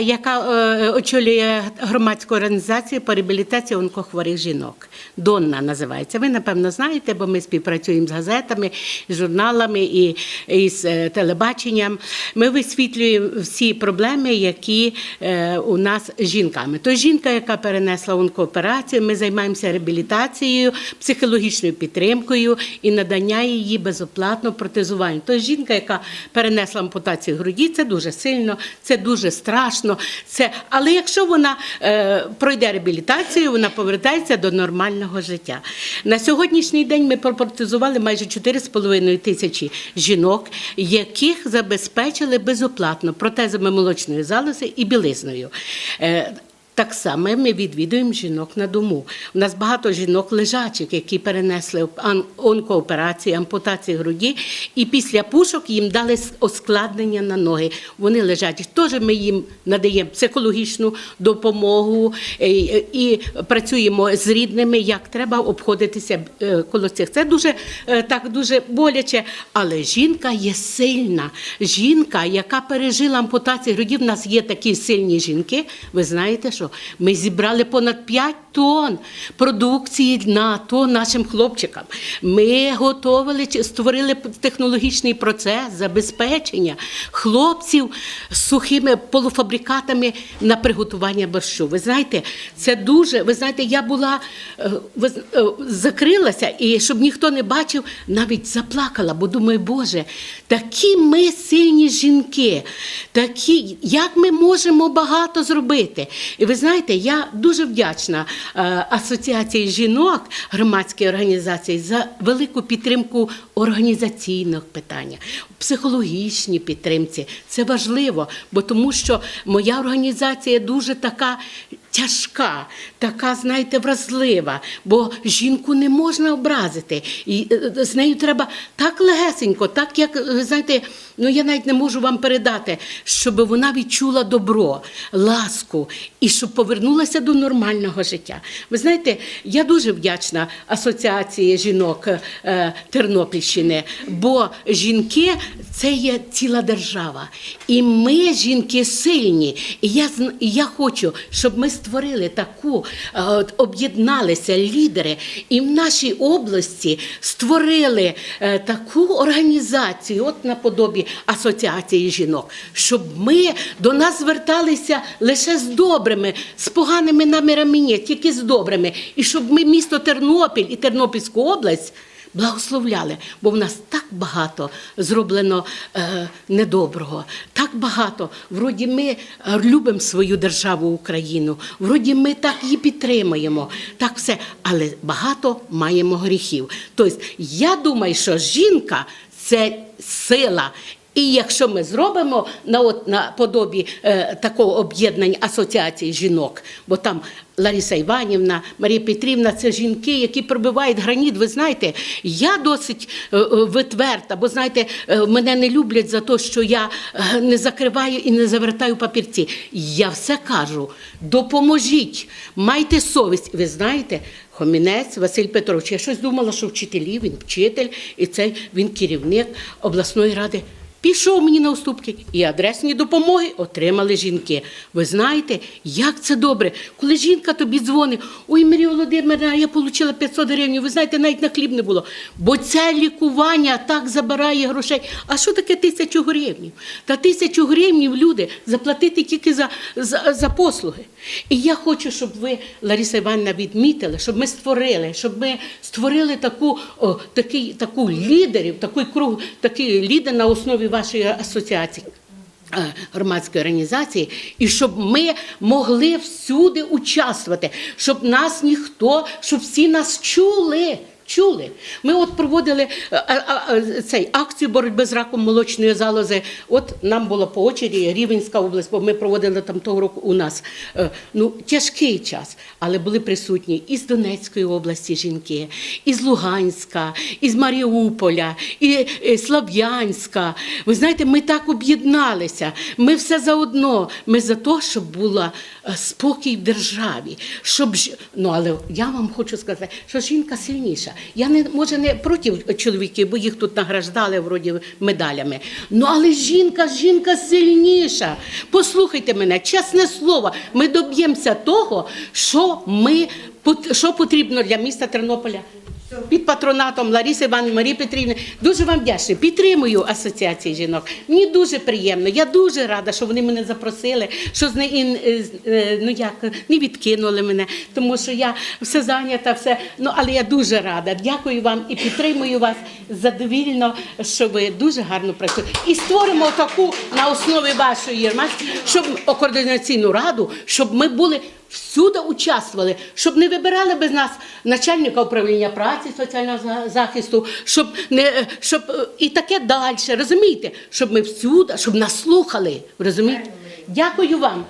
Яка е, очолює громадську організацію по реабілітації онкохворих жінок. Донна називається. Ви напевно знаєте, бо ми співпрацюємо з газетами, журналами і, і з е, телебаченням. Ми висвітлюємо всі проблеми, які е, у нас з жінками. То жінка, яка перенесла онкооперацію, ми займаємося реабілітацією, психологічною підтримкою і надання її безоплатно протезуванню. То жінка, яка перенесла ампутацію груді, це дуже сильно, це дуже страшно. Це, але якщо вона е, пройде реабілітацію, вона повертається до нормального життя. На сьогоднішній день ми пропортизували майже 4,5 тисячі жінок, яких забезпечили безоплатно протезами молочної залози і білизною. Е, так само ми відвідуємо жінок на дому. У нас багато жінок лежачих, які перенесли онкооперації, ампутації груді, і після пушок їм дали оскладнення на ноги. Вони лежать. Теж ми їм надаємо психологічну допомогу е, і працюємо з рідними, як треба обходитися е, коло цих. Це дуже е, так дуже боляче. Але жінка є сильна. Жінка, яка пережила ампутацію груді, в нас є такі сильні жінки. Ви знаєте, що ми зібрали понад 5 тонн продукції на то нашим хлопчикам. Ми готовили чи- створили технологічний процес забезпечення хлопців сухими полуфабрикатами на приготування борщу. Ви знаєте, це дуже. Ви знаєте, я була е, е, закрилася, і щоб ніхто не бачив, навіть заплакала, бо думаю, Боже, такі ми сильні жінки, такі, як ми можемо багато зробити. І ви знаєте, я дуже вдячна е, Асоціації жінок громадській організації за велику підтримку організаційних питань, психологічній підтримці. Це важливо, бо тому що моя організація дуже така. Тяжка, така, знаєте, вразлива, бо жінку не можна образити. І е, з нею треба так легесенько, так як е, знаєте, ну я навіть не можу вам передати, щоб вона відчула добро, ласку і щоб повернулася до нормального життя. Ви знаєте, я дуже вдячна Асоціації жінок е, Тернопільщини, бо жінки це є ціла держава. І ми, жінки, сильні. І я, я хочу, щоб ми створили таку, е, об'єдналися лідери, і в нашій області створили е, таку організацію, от наподобі Асоціації жінок, щоб ми до нас зверталися лише з добрими, з поганими намірами ні, тільки з добрими. І щоб ми місто Тернопіль і Тернопільську область. Благословляли, бо в нас так багато зроблено е, недоброго, так багато. Вроді ми е, любимо свою державу Україну, вроді ми так її підтримуємо, так все, але багато маємо гріхів. Тобто, я думаю, що жінка це сила. І якщо ми зробимо на от на подобі е, такого об'єднання асоціації жінок, бо там Лариса Іванівна, Марія Петрівна це жінки, які пробивають граніт. Ви знаєте, я досить е, е, витверта, бо знаєте, е, мене не люблять за те, що я е, не закриваю і не завертаю папірці. Я все кажу: допоможіть, майте совість. Ви знаєте, Хомінець Василь Петрович. Я щось думала, що вчителі, він вчитель, і це він керівник обласної ради. Пішов мені на уступки і адресні допомоги отримали жінки. Ви знаєте, як це добре, коли жінка тобі дзвонить, ой, Марія Володимирівна, я отримала 500 гривень, ви знаєте, навіть на хліб не було. Бо це лікування так забирає грошей. А що таке тисячу гривень? Та тисячу гривень люди заплатити тільки за, за, за послуги. І я хочу, щоб ви, Лариса Іванівна, відмітили, щоб ми створили, щоб ми створили таку, о, такий, таку лідерів, такий круг, такий лідер на основі вашої асоціації. е, Громадської організації, і щоб ми могли всюди участвувати, щоб нас ніхто, щоб всі нас чули. Чули? Ми от проводили е, а, а, цей акцію боротьби з раком молочної залози. От нам було по очері Рівенська область, бо ми проводили там того року у нас. Е, Ну, тяжкий час, але були присутні із Донецької області жінки, із Луганська, із Маріуполя, і е, Слов'янська. Ви знаєте, ми так об'єдналися. Ми все заодно. Ми за те, щоб була е, спокій в державі. Щоб ну, але я вам хочу сказати, що жінка сильніша. Я не може не проти чоловіків, бо їх тут награждали вроді медалями. Ну але жінка, жінка сильніша. Послухайте мене, чесне слово, ми доб'ємося того, що ми що потрібно для міста Тернополя. Під патронатом Лариси Івановни, Марії Петрівни. Дуже вам вдячна. Підтримую асоціації жінок. Мені дуже приємно. Я дуже рада, що вони мене запросили, що з не, ну як не відкинули мене, тому що я все зайнята, все. Ну але я дуже рада. Дякую вам і підтримую вас задовільно, що ви дуже гарно працюєте. І створимо таку на основі вашої єрмаськи, щоб координаційну раду, щоб ми були всюди участвували, щоб не вибирали без нас начальника управління праці, соціального захисту, щоб не щоб е, і таке далі. Розумієте, щоб ми всюди, щоб нас слухали. Розумієте? Дякую вам.